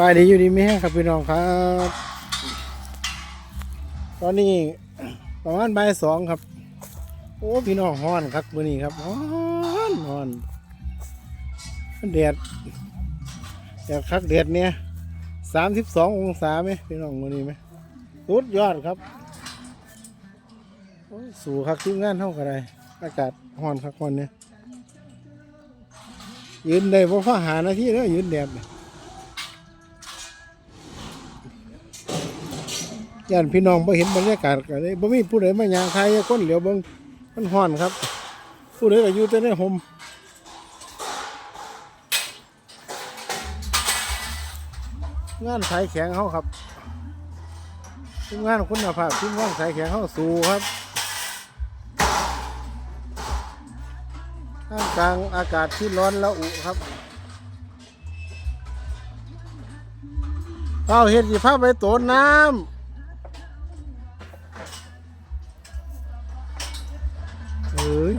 บายดีอยู่ดีไม่แหมครับพี่น้องครับ ตอนนี้ประมาณบ่ายสองครับ โอ้พี่น้องฮ้อนครับมื้อนี้ครับฮ้อนฮ้อนแดดแดดคักแดดเนี่ยสามสิบสององศาไหมพี่น้องมื้อนี้ไหมสุดยอดครับสู่คักทีมงานเท่ากันเลยอากาศฮ้อนคักฮ้อนเนี่ยยืนได้เพราะฟ้าหานาทีแล้วยืนแดดย่านพี่น้องบ่เห็นบรรยากาศก็เลยบ่มีผู้ใดมาย่างไทยคนเหลียวเบิ่งมันฮ้อนครับ ผู้ใดก็อยู่แต่ในห่มงานสายแข็งเฮาครับทีมงานคุณภาพทีมงานสายแข็งเฮาสู้ครับท่ามกลางอากาศที่ร้อนและอุครับเอาเฮ็ดสิพาไปโตนน้ำ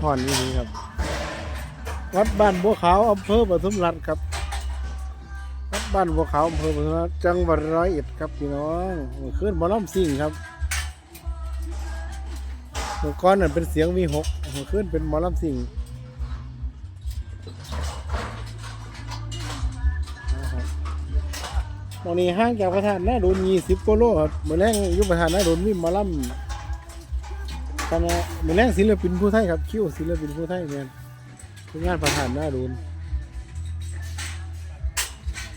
หอนนี่ครับ วัดบ้านบัวขาวอำเภอปทุมรัฐครับ วัดบ้านบัวขาวอำเภอปทุมรัฐจังหวัดร้อยเอ็ดครับพี่น้องเมื่อนบอลล่ำซิ่งครับเมื่อก่อนนั่นเป็นเสียงวีหกเมื่อคืนเป็นมอลำซิ่งนะครับตอนนี้ห่างจากประธานนาโดนยี่สิบกิโลครับเมื่อแรงยุประธานนาโดนมีมอลำ คณะมือแรกศิลปินผู้ไทยครับ คิวศิลปินผู้ไทยเนี่ยเป็นงานประธานหน้าดูน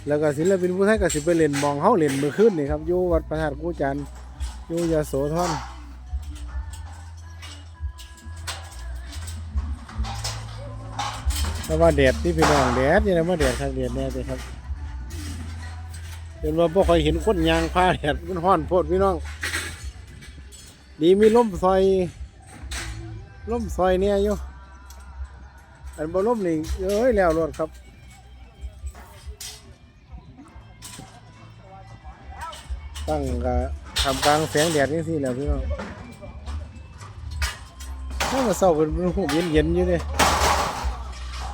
แล้วก็ศิลปินผู้ไทยก็สิไปเล่นมองเฮาเล่นมือขึ้นนี่ครับอยู่วัดประธานกูจันอยู่ยโสธรแต่ว่าแดดที่พี่น้องแดดนี่นะมาแดดทางแดดแน่เลยครับเป็นว่าพวกคอยเห็นคนยางพาแดดมันห้อนโพดพี่น้อง ดีมีล่มซอยล่มซอยเนี่ยอยู่อันบ่ล่มนี่เอ้ยแล้วรถครับตั้งกะทำกลางแสงแดดนี่สิแล้วพี่น้องถ้ามาเศร้าเป็นหูเย็นเย็นๆอยู่เลย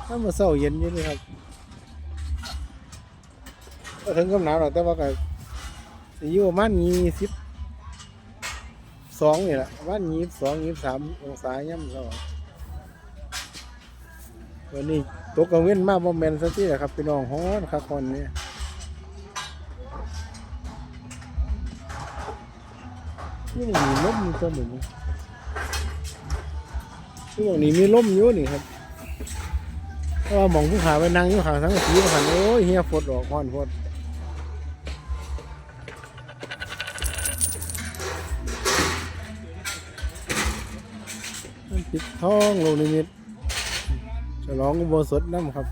ถ้ามาเศร้าเย็นอยู่เลยครับถึงกับหนาวหรอกแต่ว่าก็สิอยู่ประมาณยี่สิบ สองนี่แหละวันยี่สิบสองยี่สิบสามองศาย่ำเช้าวันนี้ตกกลางเว้นมากบ่แมนสักทีแหละครับพี่น้องฮ้อนคักคนนี้นี่มีลมตัวหนึ่งช่วงนี้มีลมอยู่นี่ครับเพราะว่ามองผู้ขาไปนั่งอยู่ขางทั้งสีมาขันโอ้ยเฮียฝดออกฮ้อนฝด ปิดทองลงนิมิตฉลองอุโบสถน้ำครับ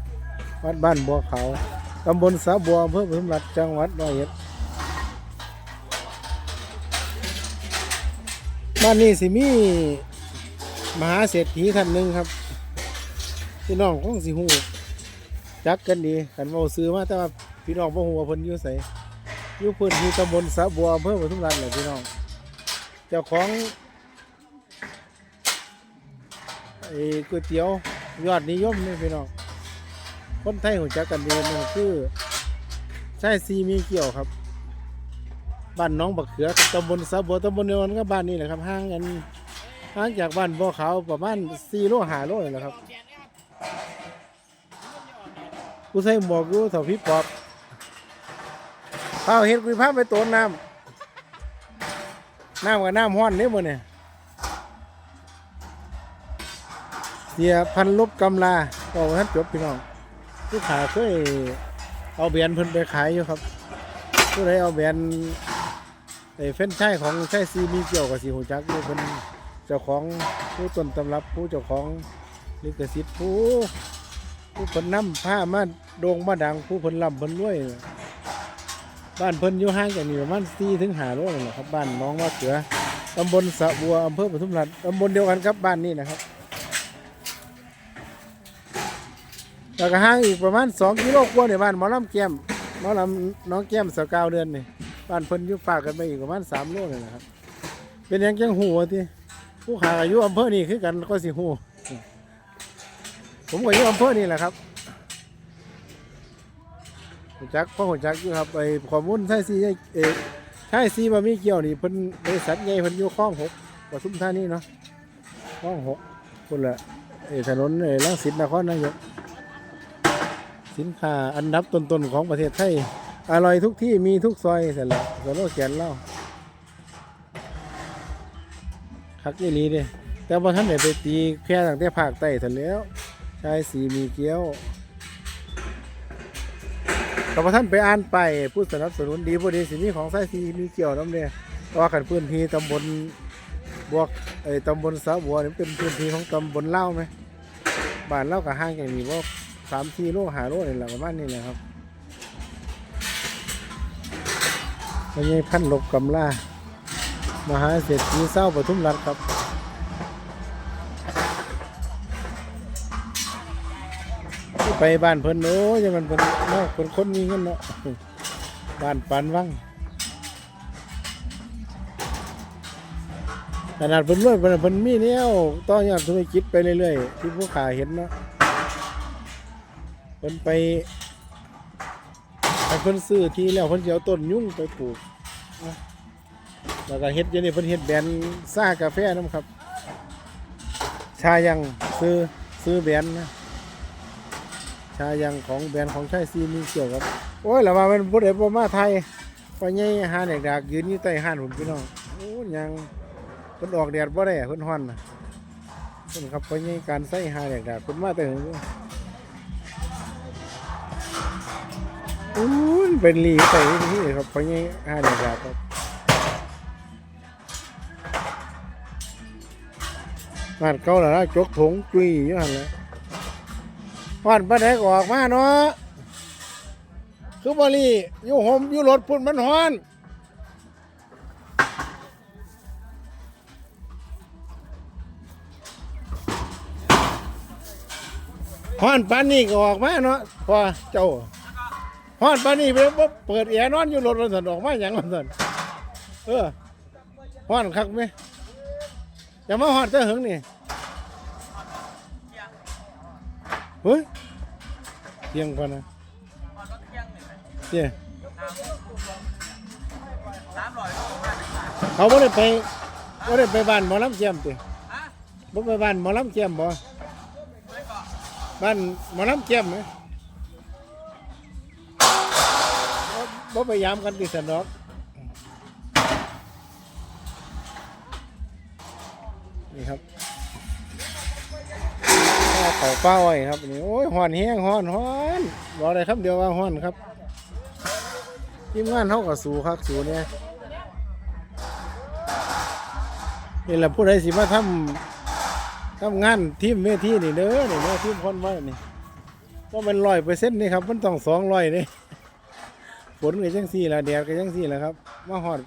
วัดบ้านบัวขาวตำบลสาบัวอำเภอปทุมรัฐจังหวัดร้อยเอ็ดบ้านนี้สิมีมหาเศรษฐีท่านหนึ่งครับพี่น้องของสิหูจักกันดีกันเว่าซื้อมาแต่ว่าพี่น้องบ่ฮู้ว่าเพิ่นอยู่ไสอยู่พิ่นที่ตำบลสาบัวอำเภอปทุมรัฐแหละพี่น้องเจ้าของ ไอ้ก๋วยเตี๋ยวยอดนิยมนี่พี่น้องคนไทยหัวจักกันดีมันคือใช่ซีมีเกี่ยวครับบ้านน้องบักเขือตำบลสาบัวตำบลเดียวกันก็บ้านนี้แหละครับห่างกันห่างจากบ้านบ่อขาวประมาณสี่โลหาโลเลยแหละครับกูใส่หมวกอยู่เถาพี่ปอบข้าวเห็ดกุยพาไปโตนน้ำน้ำกับน้ำห้อนนี่หมดเนี่ย เสียพันลบกำลากว่าท่านจบพี่น้องผู้ขาเคยเอาแบรนเพิ่นไปขายอยู่ครับผู้ใดเอาแบรนไอ้เฟ้นใช่ของใช่ซีมีเกี่ยวกับสีหูจักอยู่เพิ่นเจ้าของผู้ต้นตำรับผู้เจ้าของลิขสิทธิ์ผู้ผู้เพิ่นนำผ้ามาโด่งมาดังผู้เพิ่นร่ำเพิ่นรวยบ้านเพิ่นอยู่ห่างจากนี่ประมาณสี่ถึงห้าโลนี่แหละครับบ้านน้องว่าเสือตำบลสะบัวอำเภอปทุมรัฐตำบลเดียวกันครับบ้านนี้นะครับ แล้วก็ห่างอีกประมาณสองกิโลกว่าในบ้านหมอลำแก้มหมอลำน้องแก้มสกาวเดือนนี่บ้านเพิ่นยุฝากกันไปอีกประมาณสามโลนี่นะครับ เป็นยังจังหูวที่ผู้ขาอายุอำเภอนี่คือกันก็สิหูผมก็อายุอำเภอนี่แหละครับหัวจักพ่อหัวจักอยู่ครับไอ้ข้อมูลใช่ซีเออใช่ซีบะมีเกี่ยวนี่เพิ่นบริษัทใหญ่เพิ่นอยู่คลองหกปทุมธานีเนาะคลองหกคนละเออถนนเออลังสิตนครนายก สินค้าอันดับต้นๆของประเทศไทย อร่อยทุกที่มีทุกซอยเสร็จแล้วสโลแกนเล่าคักยี่ลีเด้แต่ว่าท่านได้ไปตีแค่ตั้งแต่ภาคใต้ถึงแล้วชายสีมีเกี้ยวแต่ว่าท่านไปอ่านไปผู้สนับสนุนดีพอดีสิมีของไส้ซีมีเกี่ยวน้ำเนี่ยว่าขันพื้นที่ตำบลบวกไอ้ตำบลสาบัวนี่เป็นพื้นที่ของตำบลเล่าไหมบ้านเล่ากับห้างอย่างนี้ว่า สามสี่โลหาโลนี่แหละประมาณนี้แหละครับไม่ใช่พันลบกำลามหาเศรษฐีเศร้าปทุมรัฐครับไปบ้านเพิ่นโอ้ยมันเป็นเนาะคนคนมีเงินเนาะบ้านปันวังขนาดเพิ่นรวยเพิ่นเพิ่นมีแนวต่อยอดธุรกิจไปเรื่อยๆที่ผู้ขาเห็นเนาะ พิ่นไปให้เพิ่นซื้อที่แล้วเพิ่นสิเอาต้นยุ่งไปปลูกนะแล้วก็เฮ็ดอย่างนี้เพิ่นเฮ็ดแบรนด์ซ่ากาแฟนํครับ ชายังซื้อซื้อแบรนด์นะชายังของแบรนด์ของชายซีมีเกี่ยวกับ โอ้ยแล้วว่ามันบ่ได้บ่มาไทยไปใหญ่หาเด็กดากยืนอยู่ใต้ห้านผมพี่น้องโอ้ยยังเพิ่นออกแดดบ่ได้เพิ่นฮ้อนน่ะเพิ่นครับไปใหญ่การใส่หาเด็กดากเพิ่นมาแต่หึ อู้ยเป็นหลีไปที่ครับไปใหญ่หาเด็กดาครับบ้านเก่าแล้วนะจกถงจุยอยู่หันแหละฮ้อนปานใดก็ออกมาเนาะคือบรีอยู่ห่มอยู่รถพุ่นมันฮ้อนฮ้อนปานนี้ก็ออกมาเนาะพอเจ้า ฮ้อนปานนี้ไปบ่เปิดแอร์นอนอยู่รถมันสั่นออกมาหยังมันสั่นเออฮ้อนคักไหมอย่ามาฮ้อนแต่หึงนี่เฮ้ยเที่ยงก่อนนะเที่ยเขาบ่ได้ไปบ่ได้ไปบ้านหมอลำเจียมติบ่ไปบ้านหมอลำเจียมบ่บ้านหมอลำเจียมไหม บ่บ่ไปยามกันติสนอกนี่ครับเขาเป้าไว้ครับนี่โอ้ยหอนแห้งหอนหอนบอกได้คำเดี๋ยวว่าหอนครับทีมงานเขาก็สู้คักสู้เนี่ยนี่แหละผู้ใดสิมาทำทำงานทีมเวทีนี่เด้อนี่เด้อทีมคนไว้นี่ว่ามันร้อยเปอร์เซ็นต์นี่ครับมันต้องสองร้อยนี่ ฝนก็จังสี่ละแดดก็จังสี่ละครับมาหอด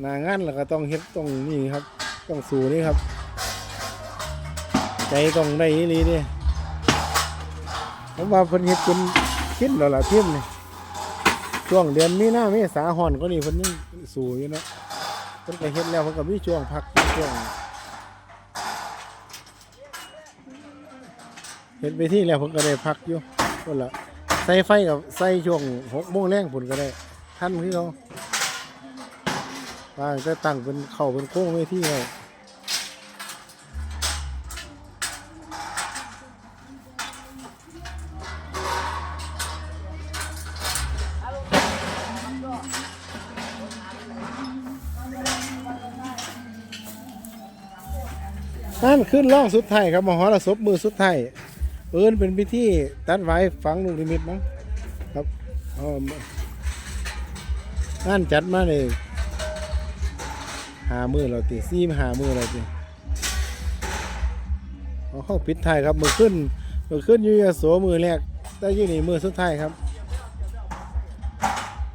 หนางานแล้วก็ต้องเฮ็ดต้องนี่ครับ ต้องสู้นี่ครับ ใจต้องได้อีหลีนี่ผมว่าเพิ่นเฮ็ดจนคิดแล้วล่ะทีมนี่ช่วงเดือนมีนาเมษาฮ้อนก็นี่เพิ่นยังสู้อยู่เนาะเพิ่นก็เฮ็ดแล้วเพิ่นก็มีช่วงพักมีช่วงเฮ็ดไปที่แล้วเพิ่นก็ได้พักอยู่พุ่นล่ะ ใส่ไฟกับใส่ช่วง6โมงแรงพุ่นก็ได้ทันคือเขาวางแต่ตั้งเป็นเข้าเป็นโค้งเวทีไว้นั่นขึ้นร่องสุดท้ายครับมหรสพมือสุดท้าย เอินเป็นพิธีตัดไว้ฝังลูกนิมิตมั้งครับอางานจัดมาเลยหามือเราตีซีมหามือเราตีเอาเข้าปิดท้ายครับมือขึ้นมือขึ้นยูยโสมือแรกแต่อยี่นี่มือสุดท้ายครับ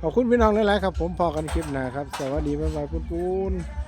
ขอบคุณพี่น้องหลายๆครับ ผมพอกันคลิปหนาครับ สวัสดีบ๊ายบายปุ้น